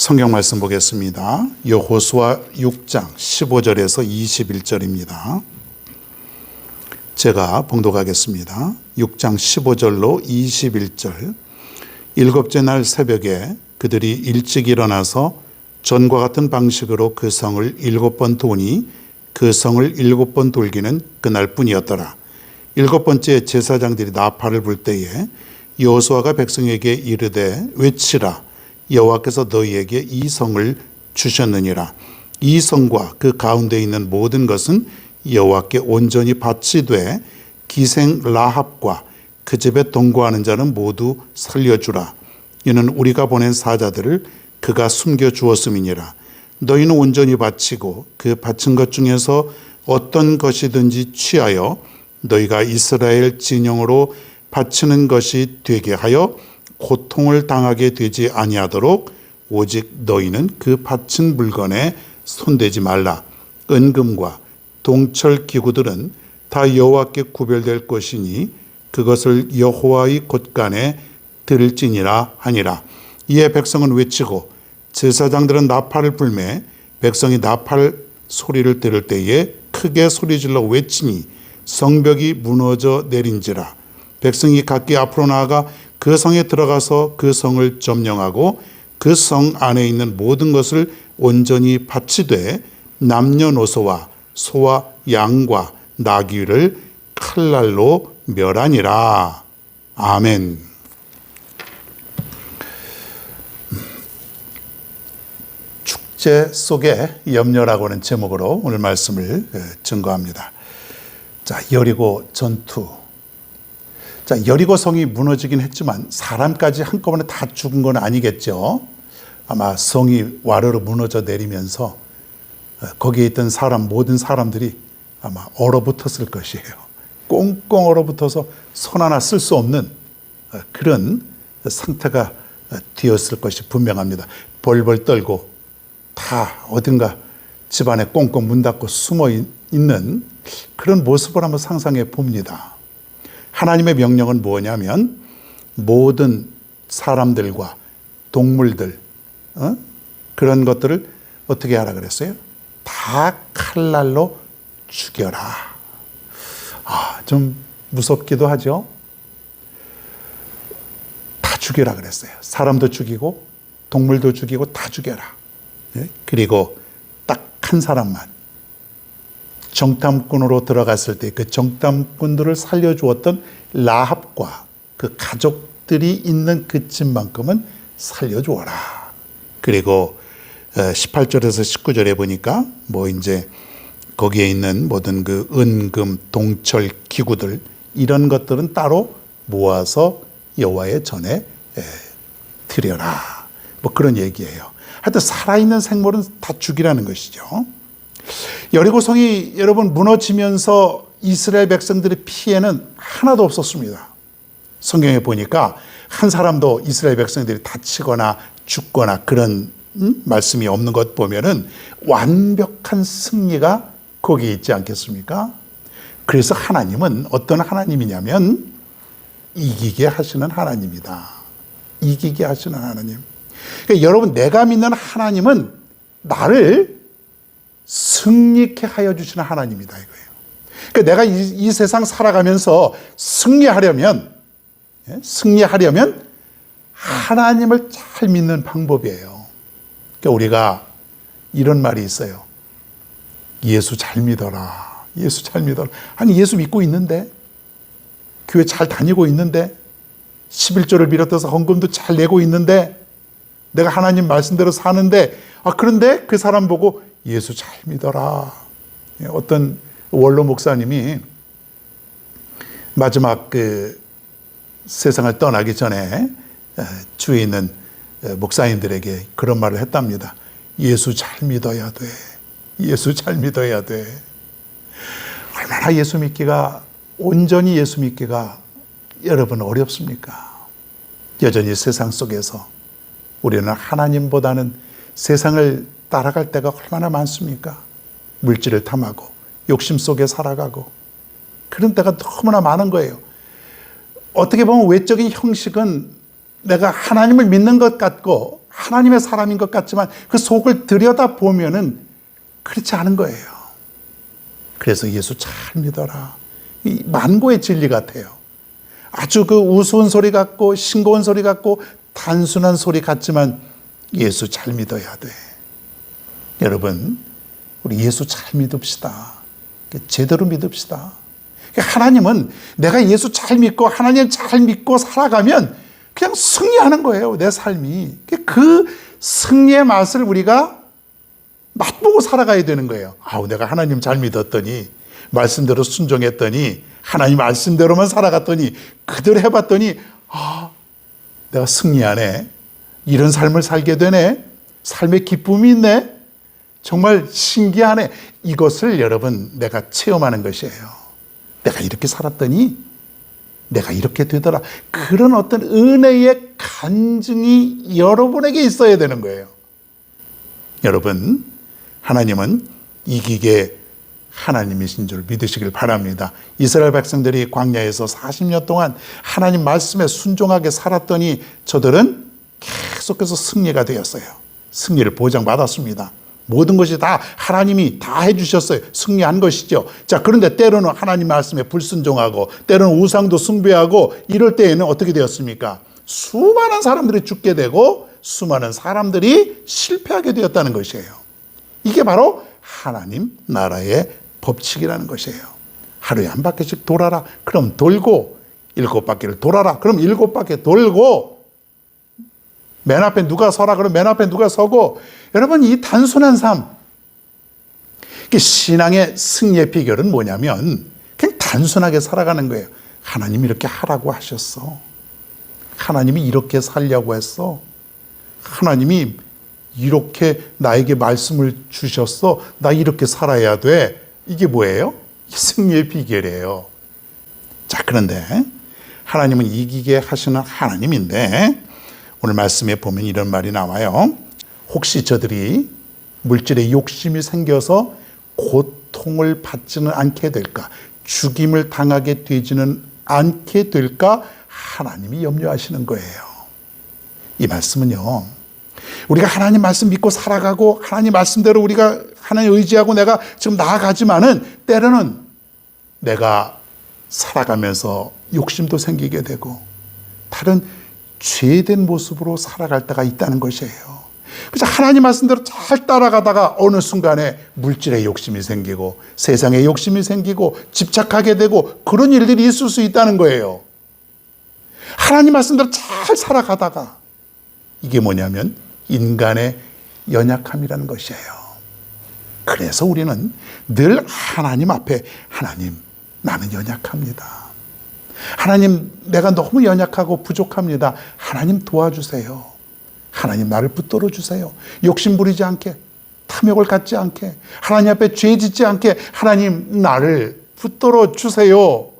성경 말씀 보겠습니다. 여호수아 6장 15절에서 21절입니다. 제가 봉독하겠습니다. 6장 15절로 21절. 일곱째 날 새벽에 그들이 일찍 일어나서 전과 같은 방식으로 그 성을 일곱 번 도니 그 성을 일곱 번 돌기는 그날 뿐이었더라. 일곱 번째 제사장들이 나팔을 불 때에 여호수아가 백성에게 이르되 외치라 여호와께서 너희에게 이 성을 주셨느니라. 이 성과 그 가운데 있는 모든 것은 여호와께 온전히 바치되 기생 라합과 그 집에 동거하는 자는 모두 살려주라. 이는 우리가 보낸 사자들을 그가 숨겨 주었음이니라. 너희는 온전히 바치고 그 바친 것 중에서 어떤 것이든지 취하여 너희가 이스라엘 진영으로 바치는 것이 되게 하여 고통을 당하게 되지 아니하도록 오직 너희는 그 바친 물건에 손대지 말라. 은금과 동철 기구들은 다 여호와께 구별될 것이니 그것을 여호와의 곳간에 들을지니라 하니라. 이에 백성은 외치고 제사장들은 나팔을 불매 백성이 나팔 소리를 들을 때에 크게 소리질러 외치니 성벽이 무너져 내린지라 백성이 각기 앞으로 나아가 그 성에 들어가서 그 성을 점령하고 그 성 안에 있는 모든 것을 온전히 바치되 남녀노소와 소와 양과 나귀를 칼날로 멸하니라. 아멘. 축제 속의 염려라고 하는 제목으로 오늘 말씀을 증거합니다. 자, 여리고 전투. 자, 여리고 성이 무너지긴 했지만 사람까지 한꺼번에 다 죽은 건 아니겠죠. 아마 성이 와르르 무너져 내리면서 거기에 있던 사람, 모든 사람들이 아마 얼어붙었을 것이에요. 꽁꽁 얼어붙어서 손 하나 쓸 수 없는 그런 상태가 되었을 것이 분명합니다. 벌벌 떨고 다 어딘가 집안에 꽁꽁 문 닫고 숨어 있는 그런 모습을 한번 상상해 봅니다. 하나님의 명령은 뭐냐면 모든 사람들과 동물들 어? 그런 것들을 어떻게 하라 그랬어요? 다 칼날로 죽여라. 아, 좀 무섭기도 하죠. 다 죽여라 그랬어요. 사람도 죽이고 동물도 죽이고 다 죽여라. 예? 그리고 딱 한 사람만 정탐꾼으로 들어갔을 때 그 정탐꾼들을 살려주었던 라합과 그 가족들이 있는 그 집만큼은 살려주어라. 그리고 18절에서 19절에 보니까 뭐 이제 거기에 있는 모든 그 은금, 동철, 기구들 이런 것들은 따로 모아서 여호와의 전에 드려라. 뭐 그런 얘기예요. 하여튼 살아있는 생물은 다 죽이라는 것이죠. 여리고 성이 여러분 무너지면서 이스라엘 백성들의 피해는 하나도 없었습니다. 성경에 보니까 한 사람도 이스라엘 백성들이 다치거나 죽거나 그런 음? 말씀이 없는 것 보면은 완벽한 승리가 거기에 있지 않겠습니까? 그래서 하나님은 어떤 하나님이냐면 이기게 하시는 하나님이다. 이기게 하시는 하나님. 그러니까 여러분 내가 믿는 하나님은 나를 승리케 하여 주시는 하나님이다 이거예요. 그러니까 내가 이, 이 세상 살아가면서 승리하려면 예? 승리하려면 하나님을 잘 믿는 방법이에요. 그러니까 우리가 이런 말이 있어요. 예수 잘 믿어라. 예수 잘 믿어라. 아니, 예수 믿고 있는데, 교회 잘 다니고 있는데, 11조를 비롯해서 헌금도 잘 내고 있는데, 내가 하나님 말씀대로 사는데, 아, 그런데 그 사람 보고 예수 잘 믿어라. 예, 어떤 원로 목사님이 마지막 그 세상을 떠나기 전에 에, 주위에 있는 에, 목사님들에게 그런 말을 했답니다. 예수 잘 믿어야 돼. 예수 잘 믿어야 돼. 얼마나 예수 믿기가 온전히 예수 믿기가 여러분 어렵습니까? 여전히 세상 속에서 우리는 하나님보다는 세상을 따라갈 때가 얼마나 많습니까? 물질을 탐하고 욕심 속에 살아가고 그런 때가 너무나 많은 거예요. 어떻게 보면 외적인 형식은 내가 하나님을 믿는 것 같고 하나님의 사람인 것 같지만 그 속을 들여다 보면은 그렇지 않은 거예요. 그래서 예수 잘 믿어라. 이 만고의 진리 같아요. 아주 그 우스운 소리 같고 싱거운 소리 같고 단순한 소리 같지만 예수 잘 믿어야 돼. 여러분, 우리 예수 잘 믿읍시다. 제대로 믿읍시다. 하나님은 내가 예수 잘 믿고 하나님 잘 믿고 살아가면 그냥 승리하는 거예요. 내 삶이. 그 승리의 맛을 우리가 맛보고 살아가야 되는 거예요. 아우, 내가 하나님 잘 믿었더니, 말씀대로 순종했더니, 하나님 말씀대로만 살아갔더니, 그대로 해봤더니, 아, 내가 승리하네. 이런 삶을 살게 되네. 삶의 기쁨이 있네. 정말 신기하네. 이것을 여러분, 내가 체험하는 것이에요. 내가 이렇게 살았더니, 내가 이렇게 되더라. 그런 어떤 은혜의 간증이 여러분에게 있어야 되는 거예요. 여러분, 하나님은 이기게 하나님이신 줄 믿으시길 바랍니다. 이스라엘 백성들이 광야에서 40년 동안 하나님 말씀에 순종하게 살았더니 저들은 계속해서 승리가 되었어요. 승리를 보장받았습니다. 모든 것이 다 하나님이 다 해주셨어요. 승리한 것이죠. 자, 그런데 때로는 하나님 말씀에 불순종하고, 때로는 우상도 숭배하고, 이럴 때에는 어떻게 되었습니까? 수많은 사람들이 죽게 되고, 수많은 사람들이 실패하게 되었다는 것이에요. 이게 바로 하나님 나라의 법칙이라는 것이에요. 하루에 한 바퀴씩 돌아라. 그럼 돌고, 일곱 바퀴를 돌아라. 그럼 일곱 바퀴 돌고, 맨 앞에 누가 서라 그러면 맨 앞에 누가 서고 여러분 이 단순한 삶 신앙의 승리의 비결은 뭐냐면 그냥 단순하게 살아가는 거예요. 하나님이 이렇게 하라고 하셨어. 하나님이 이렇게 살려고 했어. 하나님이 이렇게 나에게 말씀을 주셨어. 나 이렇게 살아야 돼. 이게 뭐예요? 승리의 비결이에요. 자, 그런데 하나님은 이기게 하시는 하나님인데 오늘 말씀에 보면 이런 말이 나와요. 혹시 저들이 물질에 욕심이 생겨서 고통을 받지는 않게 될까? 죽임을 당하게 되지는 않게 될까? 하나님이 염려하시는 거예요. 이 말씀은요. 우리가 하나님 말씀 믿고 살아가고 하나님 말씀대로 우리가 하나님 의지하고 내가 지금 나아가지만은 때로는 내가 살아가면서 욕심도 생기게 되고 다른 죄된 모습으로 살아갈 때가 있다는 것이에요. 그래서 하나님 말씀대로 잘 따라가다가 어느 순간에 물질의 욕심이 생기고 세상의 욕심이 생기고 집착하게 되고 그런 일들이 있을 수 있다는 거예요. 하나님 말씀대로 잘 살아가다가 이게 뭐냐면 인간의 연약함이라는 것이에요. 그래서 우리는 늘 하나님 앞에 하나님 나는 연약합니다. 하나님, 내가 너무 연약하고 부족합니다. 하나님 도와주세요. 하나님 나를 붙들어 주세요. 욕심 부리지 않게, 탐욕을 갖지 않게, 하나님 앞에 죄 짓지 않게 하나님 나를 붙들어 주세요.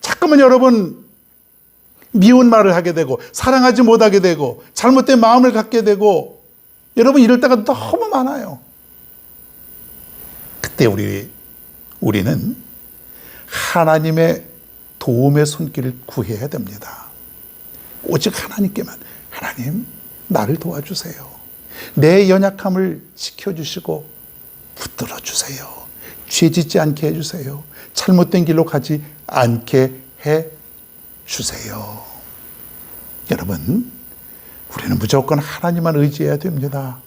자꾸만 여러분 미운 말을 하게 되고 사랑하지 못하게 되고 잘못된 마음을 갖게 되고 여러분 이럴 때가 너무 많아요. 그때 우리 우리는 하나님의 도움의 손길을 구해야 됩니다. 오직 하나님께만 하나님 나를 도와주세요. 내 연약함을 지켜주시고 붙들어 주세요. 죄 짓지 않게 해주세요. 잘못된 길로 가지 않게 해 주세요. 여러분, 우리는 무조건 하나님만 의지해야 됩니다.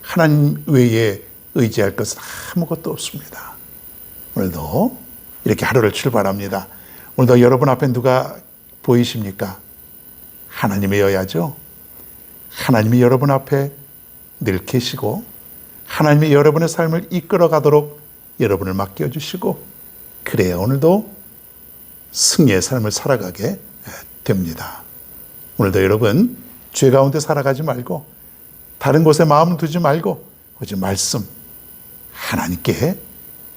하나님 외에 의지할 것은 아무것도 없습니다. 오늘도 이렇게 하루를 출발합니다. 오늘도 여러분 앞에 누가 보이십니까? 하나님이어야죠. 하나님이 여러분 앞에 늘 계시고 하나님이 여러분의 삶을 이끌어 가도록 여러분을 맡겨 주시고 그래야 오늘도 승리의 삶을 살아가게 됩니다. 오늘도 여러분 죄 가운데 살아가지 말고 다른 곳에 마음 두지 말고 오직 말씀 하나님께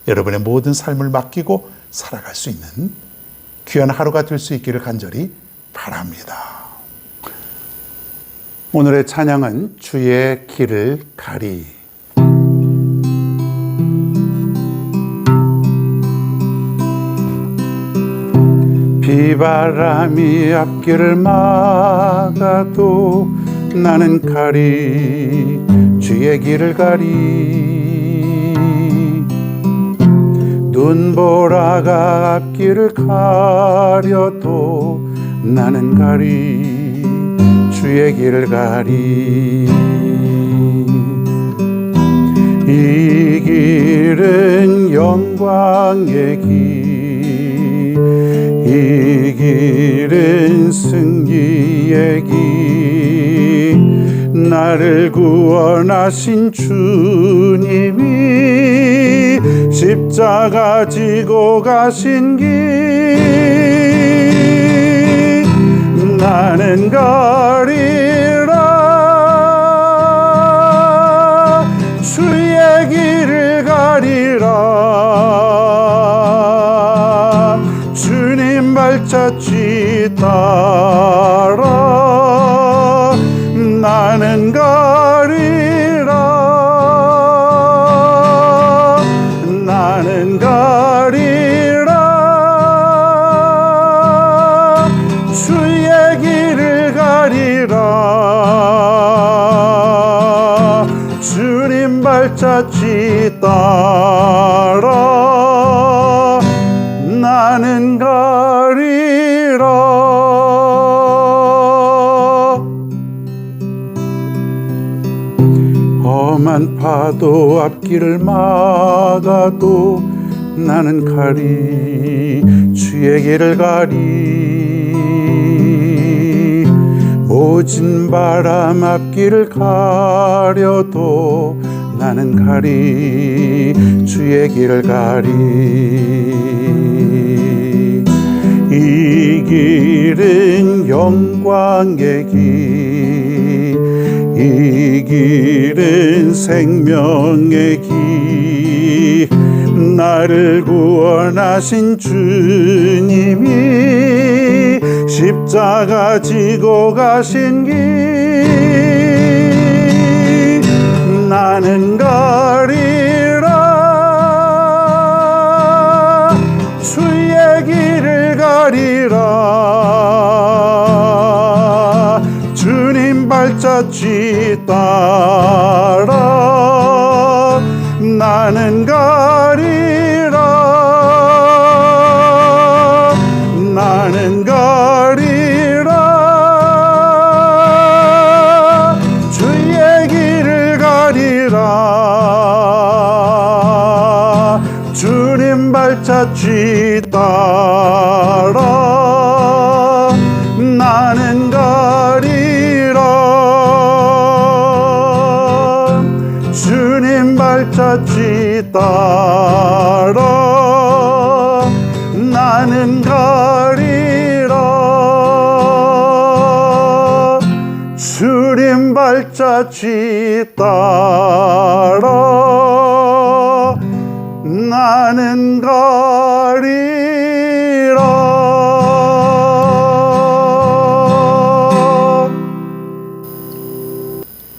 여러분의 모든 삶을 맡기고 살아갈 수 있는 귀한 하루가 될 수 있기를 간절히 바랍니다. 오늘의 찬양은 주의 길을 가리. 비바람이 앞길을 막아도 나는 가리 주의 길을 가리 눈보라가 앞길을 가려도 나는 가리 주의 길을 가리. 이 길은 영광의 길이 길은 승리의 길 나를 구원하신 주님이 십자가 지고 가신 길 나는 가리 발자취 따라 나는 가리라. 험한 파도 앞길을 막아도 나는 가리 주의 길을 가리 모진 바람 앞길을 가려도 나는 가리 주의 길을 가리. 이 길은 영광의 길, 이 길은 생명의 길, 나를 구원하신 주님이 십자가 지고 가신 길, 나는 가리라. 주의 길을 가리라. 주님 발자취 따라 나는 가 발자취 따라. 나는 가리라. 주님 발자취 따라. 나는 가리라. 주님 발자취 따라 나는 가리라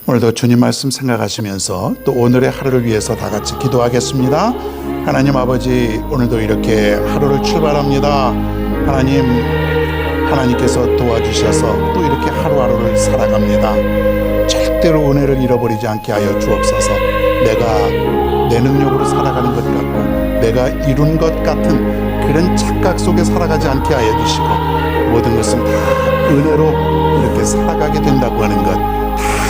오늘도 주님 말씀 생각하시면서 또 오늘의 하루를 위해서 다 같이 기도하겠습니다. 하나님 아버지 오늘도 이렇게 하루를 출발합니다. 하나님 하나님께서 도와주셔서 또 이렇게 하루하루를 살아갑니다. 절대로 은혜를 잃어버리지 않게 하여 주옵소서. 내가 내 능력으로 살아가는 것 같고 내가 이룬 것 같은 그런 착각 속에 살아가지 않게 하여 주시고 모든 것은 다 은혜로 이렇게 살아가게 된다고 하는 것 다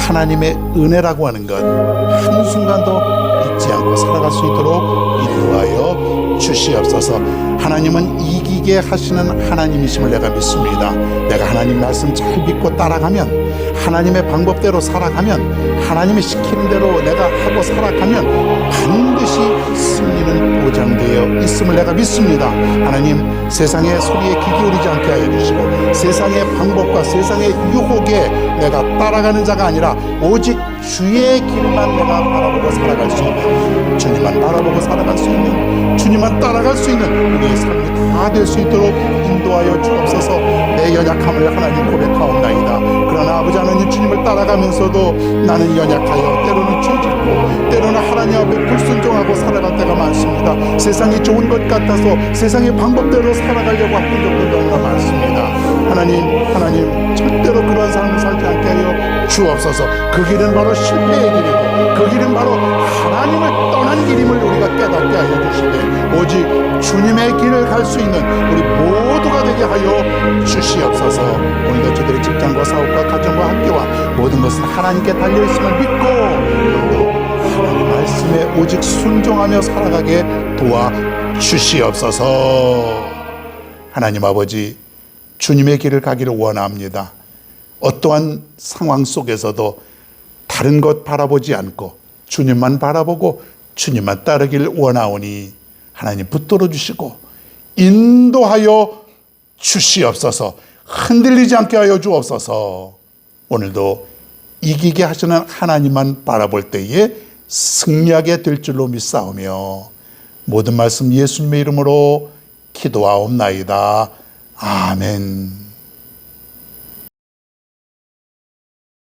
하나님의 은혜라고 하는 것 한순간도 잊지 않고 살아갈 수 있도록 인도하여 주시옵소서. 하나님은 이 기게 하시는 하나님이심을 내가 믿습니다. 내가 하나님 말씀 잘 믿고 따라가면 하나님의 방법대로 살아가면 하나님이 시키는 대로 내가 하고 살아가면 반드시 승리는 보장되어 있음을 내가 믿습니다. 하나님 세상의 소리에 귀 기울이지 않게 하여 주시고 세상의 방법과 세상의 유혹에 내가 따라가는 자가 아니라 오직 주의 길만 내가 바라보고 살아갈 수 있는 주님만 바라보고 살아갈 수 있는 주님만 따라갈 수 있는 우리의 삶이 다 될 수 있도록 인도하여 주옵소서. 내 연약함을 하나님 고백하옵나이다. 그러나 아버지 하나님 주님을 따라가면서도 나는 연약하여 때로는 죄 짓고 때로는 하나님 앞에 불순종하고 살아갈 때가 많습니다. 세상이 좋은 것 같아서 세상의 방법대로 살아가려고 하는 너무나 많습니다. 하나님 하나님 절대로 그런 삶을 살지 않게 하여 주옵소서. 그 길은 바로 실패의 길이고 그 길은 바로 하나님을 떠난 길임을 우리가 깨닫게 하여 주시되 오직 주님의 길을 갈 수 있는 우리 모두가 되게 하여 주시옵소서. 오늘도 저들의 직장과 사업과 가정과 학교와 모든 것은 하나님께 달려 있음을 믿고 오늘도 하나님 말씀에 오직 순종하며 살아가게 도와 주시옵소서. 하나님 아버지 주님의 길을 가기를 원합니다. 어떠한 상황 속에서도 다른 것 바라보지 않고 주님만 바라보고 주님만 따르길 원하오니 하나님 붙들어 주시고 인도하여 주시옵소서. 흔들리지 않게 하여 주옵소서. 오늘도 이기게 하시는 하나님만 바라볼 때에 승리하게 될 줄로 믿사오며 모든 말씀 예수님의 이름으로 기도하옵나이다. 아멘.